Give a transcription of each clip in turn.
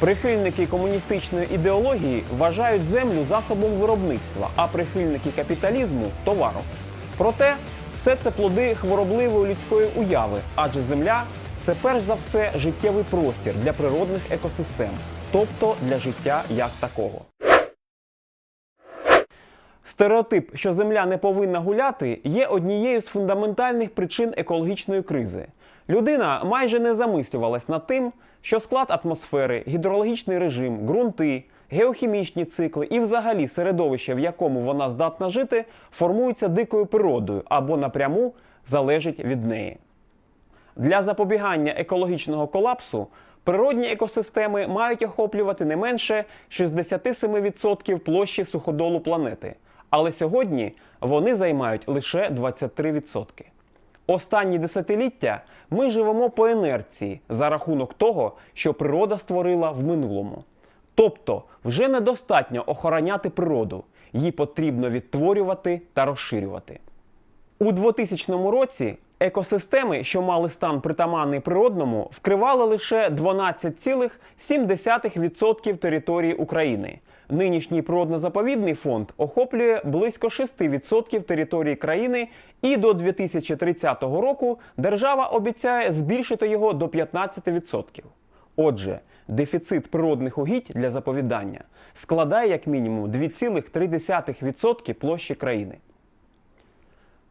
Прихильники комуністичної ідеології вважають землю засобом виробництва, а прихильники капіталізму товаром. Проте все це плоди хворобливої людської уяви, адже земля це перш за все життєвий простір для природних екосистем, тобто для життя як такого. Стереотип, що земля не повинна гуляти, є однією з фундаментальних причин екологічної кризи. Людина майже не замислювалась над тим, що склад атмосфери, гідрологічний режим, ґрунти, геохімічні цикли і взагалі середовище, в якому вона здатна жити, формуються дикою природою або напряму залежить від неї. Для запобігання екологічного колапсу природні екосистеми мають охоплювати не менше 67% площі суходолу планети, але сьогодні вони займають лише 23%. Останні десятиліття ми живемо по інерції за рахунок того, що природа створила в минулому. Тобто вже недостатньо охороняти природу, її потрібно відтворювати та розширювати. У 2000 році екосистеми, що мали стан притаманний природному, вкривали лише 12,7% території України. Нинішній природно-заповідний фонд охоплює близько 6% території країни, і до 2030 року держава обіцяє збільшити його до 15%. Отже, дефіцит природних угідь для заповідання складає як мінімум 2,3% площі країни.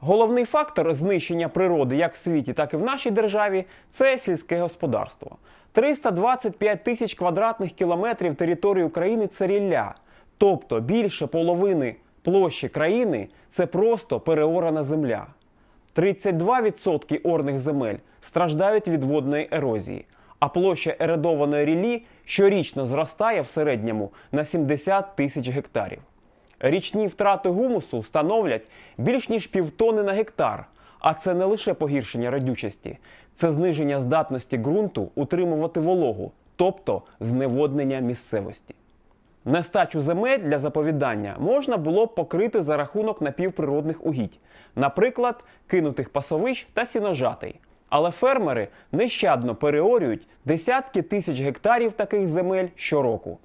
Головний фактор знищення природи як в світі, так і в нашій державі це сільське господарство. 325 тисяч квадратних кілометрів території України це рілля. Тобто більше половини площі країни це просто переорана земля. 32% орних земель страждають від водної ерозії, а площа ередованої ріллі щорічно зростає в середньому на 70 тисяч гектарів. Річні втрати гумусу становлять більш ніж півтони на гектар. А це не лише погіршення родючості, це зниження здатності ґрунту утримувати вологу, тобто зневоднення місцевості. Нестачу земель для заповідання можна було б покрити за рахунок напівприродних угідь, наприклад, кинутих пасовищ та сіножатей. Але фермери нещадно переорюють десятки тисяч гектарів таких земель щороку.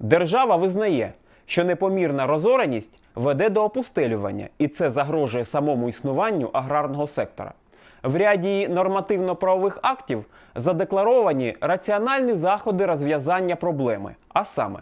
Держава визнає, що непомірна розореність веде до опустелювання, і це загрожує самому існуванню аграрного сектора. В ряді нормативно-правових актів задекларовані раціональні заходи розв'язання проблеми, а саме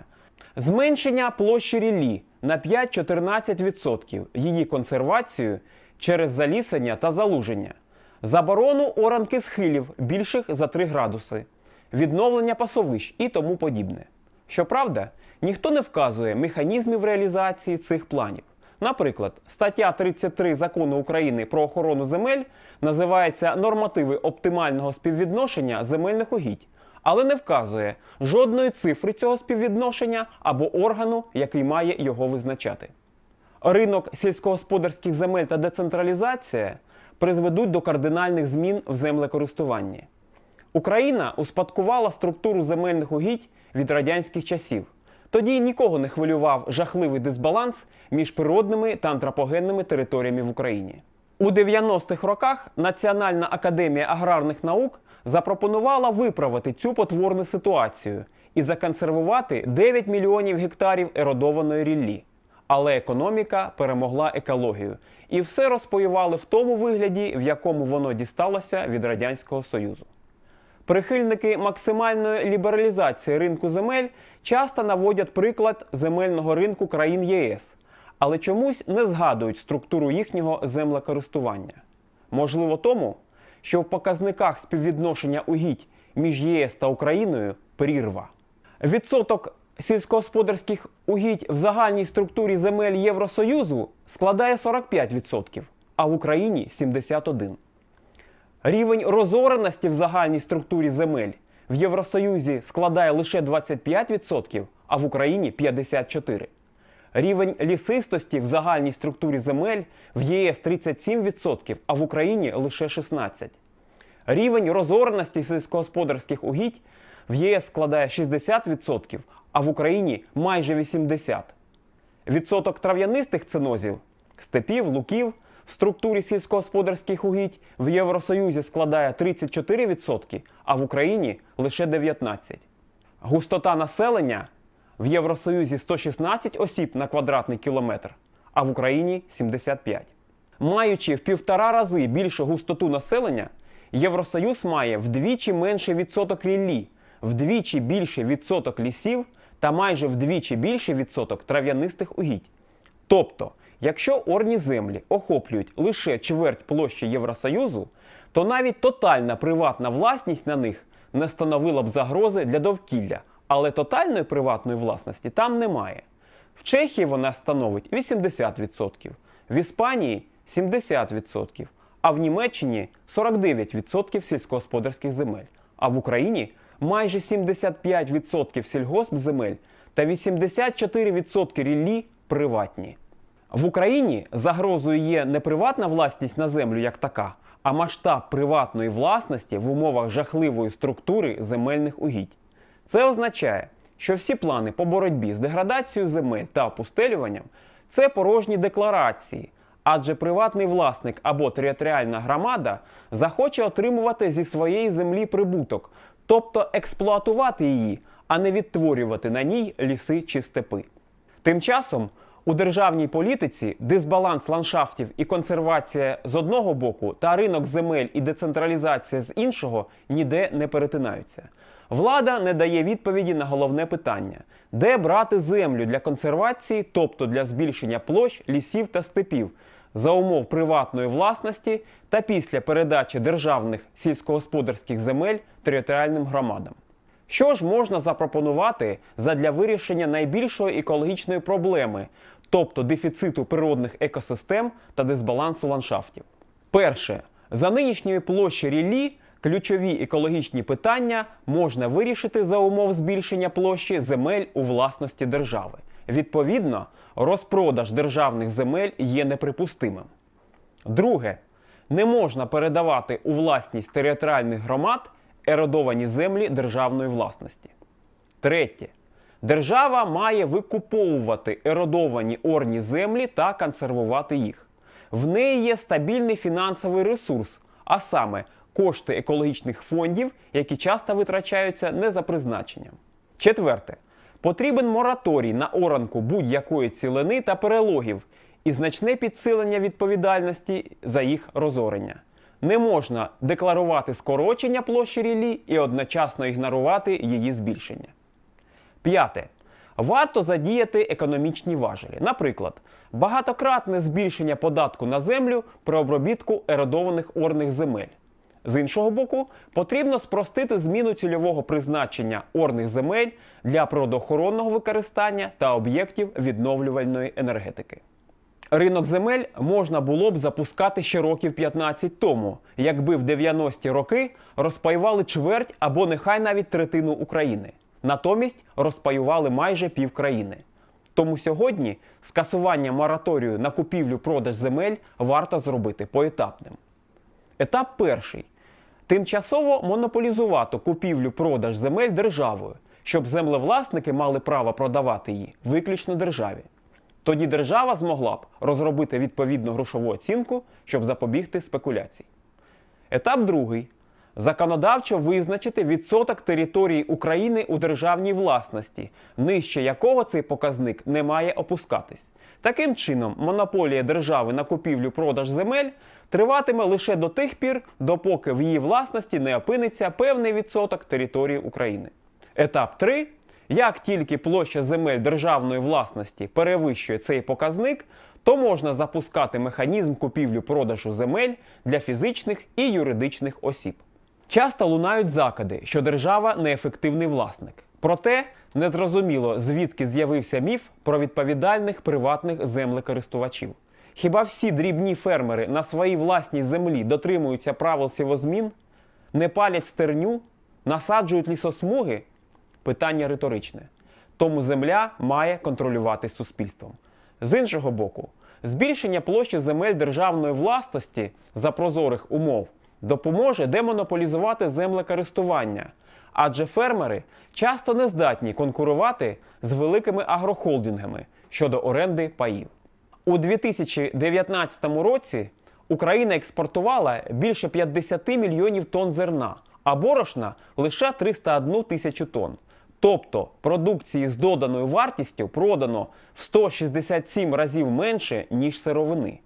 зменшення площі ріллі на 5-14%, її консервацію через залісення та залуження, заборону оранки схилів більших за 3 градуси, відновлення пасовищ і тому подібне. Щоправда, ніхто не вказує механізмів реалізації цих планів. Наприклад, стаття 33 закону України про охорону земель називається нормативи оптимального співвідношення земельних угідь, але не вказує жодної цифри цього співвідношення або органу, який має його визначати. Ринок сільськогосподарських земель та децентралізація призведуть до кардинальних змін в землекористуванні. Україна успадкувала структуру земельних угідь від радянських часів. Тоді нікого не хвилював жахливий дисбаланс між природними та антропогенними територіями в Україні. У 90-х роках Національна академія аграрних наук запропонувала виправити цю потворну ситуацію і законсервувати 9 мільйонів гектарів еродованої ріллі. Але економіка перемогла екологію, і все розпоювали в тому вигляді, в якому воно дісталося від Радянського Союзу. Прихильники максимальної лібералізації ринку земель часто наводять приклад земельного ринку країн ЄС, але чомусь не згадують структуру їхнього землекористування. Можливо, тому, що в показниках співвідношення угідь між ЄС та Україною прірва. Відсоток сільськогосподарських угідь в загальній структурі земель Євросоюзу складає 45%, а в Україні 71%. Рівень розореності в загальній структурі земель в Євросоюзі складає лише 25%, а в Україні 54%. Рівень лісистості в загальній структурі земель в ЄС 37%, а в Україні лише 16%. Рівень розореності сільськогосподарських угідь в ЄС складає 60%, а в Україні майже 80%. Відсоток трав'янистих цинозів, степів, луків в структурі сільськогосподарських угідь в Євросоюзі складає 34%, а в Україні лише 19%. Густота населення в Євросоюзі 116 осіб на квадратний кілометр, а в Україні 75. Маючи в півтора рази більшу густоту населення, Євросоюз має вдвічі менший відсоток ріллі, вдвічі більший відсоток лісів та майже вдвічі більший відсоток трав'янистих угідь. Тобто, якщо орні землі охоплюють лише чверть площі Євросоюзу, то навіть тотальна приватна власність на них не становила б загрози для довкілля, але тотальної приватної власності там немає. В Чехії вона становить 80%, в Іспанії 70%, а в Німеччині 49% сільськогосподарських земель, а в Україні майже 75% сільгоспземель та 84% ріллі приватні. В Україні загрозою є не приватна власність на землю як така, а масштаб приватної власності в умовах жахливої структури земельних угідь. Це означає, що всі плани по боротьбі з деградацією земель та опустелюванням це порожні декларації, адже приватний власник або територіальна громада захоче отримувати зі своєї землі прибуток, тобто експлуатувати її, а не відтворювати на ній ліси чи степи. Тим часом у державній політиці дисбаланс ландшафтів і консервація з одного боку та ринок земель і децентралізація з іншого ніде не перетинаються. Влада не дає відповіді на головне питання: де брати землю для консервації, тобто для збільшення площ, лісів та степів, за умов приватної власності та після передачі державних сільськогосподарських земель територіальним громадам. Що ж можна запропонувати задля вирішення найбільшої екологічної проблеми, тобто дефіциту природних екосистем та дисбалансу ландшафтів? Перше, за нинішньої площі ріллі ключові екологічні питання можна вирішити за умов збільшення площі земель у власності держави. Відповідно, розпродаж державних земель є неприпустимим. Друге, не можна передавати у власність територіальних громад еродовані землі державної власності. Третє. Держава має викуповувати еродовані орні землі та консервувати їх. В неї є стабільний фінансовий ресурс, а саме кошти екологічних фондів, які часто витрачаються не за призначенням. Четверте. Потрібен мораторій на оранку будь-якої цілини та перелогів і значне підсилення відповідальності за їх розорення. Не можна декларувати скорочення площі ріллі і одночасно ігнорувати її збільшення. П'яте. Варто задіяти економічні важелі. Наприклад, багатократне збільшення податку на землю при обробітку еродованих орних земель. З іншого боку, потрібно спростити зміну цільового призначення орних земель для природоохоронного використання та об'єктів відновлювальної енергетики. Ринок земель можна було б запускати ще років 15 тому, якби в 90-ті роки розпаювали чверть або нехай навіть третину України. Натомість розпаювали майже пів країни. Тому сьогодні скасування мораторію на купівлю-продаж земель варто зробити поетапним. Етап перший. Тимчасово монополізувати купівлю-продаж земель державою, щоб землевласники мали право продавати її виключно державі. Тоді держава змогла б розробити відповідну грошову оцінку, щоб запобігти спекуляцій. Етап другий. Законодавчо визначити відсоток території України у державній власності, нижче якого цей показник не має опускатись. Таким чином, монополія держави на купівлю-продаж земель триватиме лише до тих пір, допоки в її власності не опиниться певний відсоток території України. Етап 3. Як тільки площа земель державної власності перевищує цей показник, то можна запускати механізм купівлю-продажу земель для фізичних і юридичних осіб. Часто лунають закиди, що держава неефективний власник. Проте незрозуміло, звідки з'явився міф про відповідальних приватних землекористувачів. Хіба всі дрібні фермери на своїй власній землі дотримуються правил сівозмін, не палять стерню, насаджують лісосмуги? Питання риторичне. Тому земля має контролювати суспільством. З іншого боку, збільшення площі земель державної власності за прозорих умов допоможе демонополізувати землекористування, адже фермери часто не здатні конкурувати з великими агрохолдингами щодо оренди паїв. У 2019 році Україна експортувала більше 50 мільйонів тонн зерна, а борошна лише 301 тисячу тонн. Тобто продукції з доданою вартістю продано в 167 разів менше, ніж сировини.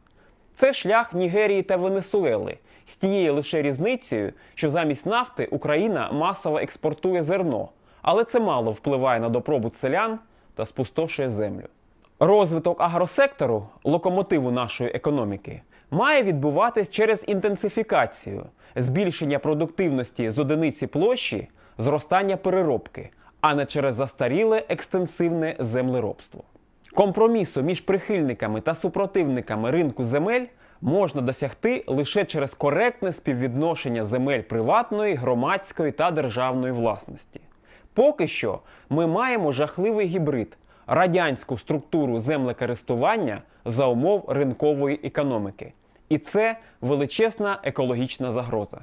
Це шлях Нігерії та Венесуели з тією лише різницею, що замість нафти Україна масово експортує зерно, але це мало впливає на добробут селян та спустошує землю. Розвиток агросектору, локомотиву нашої економіки, має відбуватись через інтенсифікацію, збільшення продуктивності з одиниці площі, зростання переробки, а не через застаріле екстенсивне землеробство. Компромісу між прихильниками та супротивниками ринку земель можна досягти лише через коректне співвідношення земель приватної, громадської та державної власності. Поки що ми маємо жахливий гібрид радянську структуру землекористування за умов ринкової економіки. І це величезна екологічна загроза.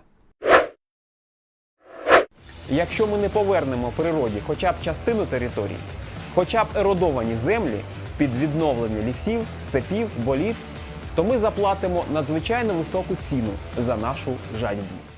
Якщо ми не повернемо природі хоча б частину територій, хоча б еродовані землі під відновлення лісів, степів, боліт, то ми заплатимо надзвичайно високу ціну за нашу жадібність.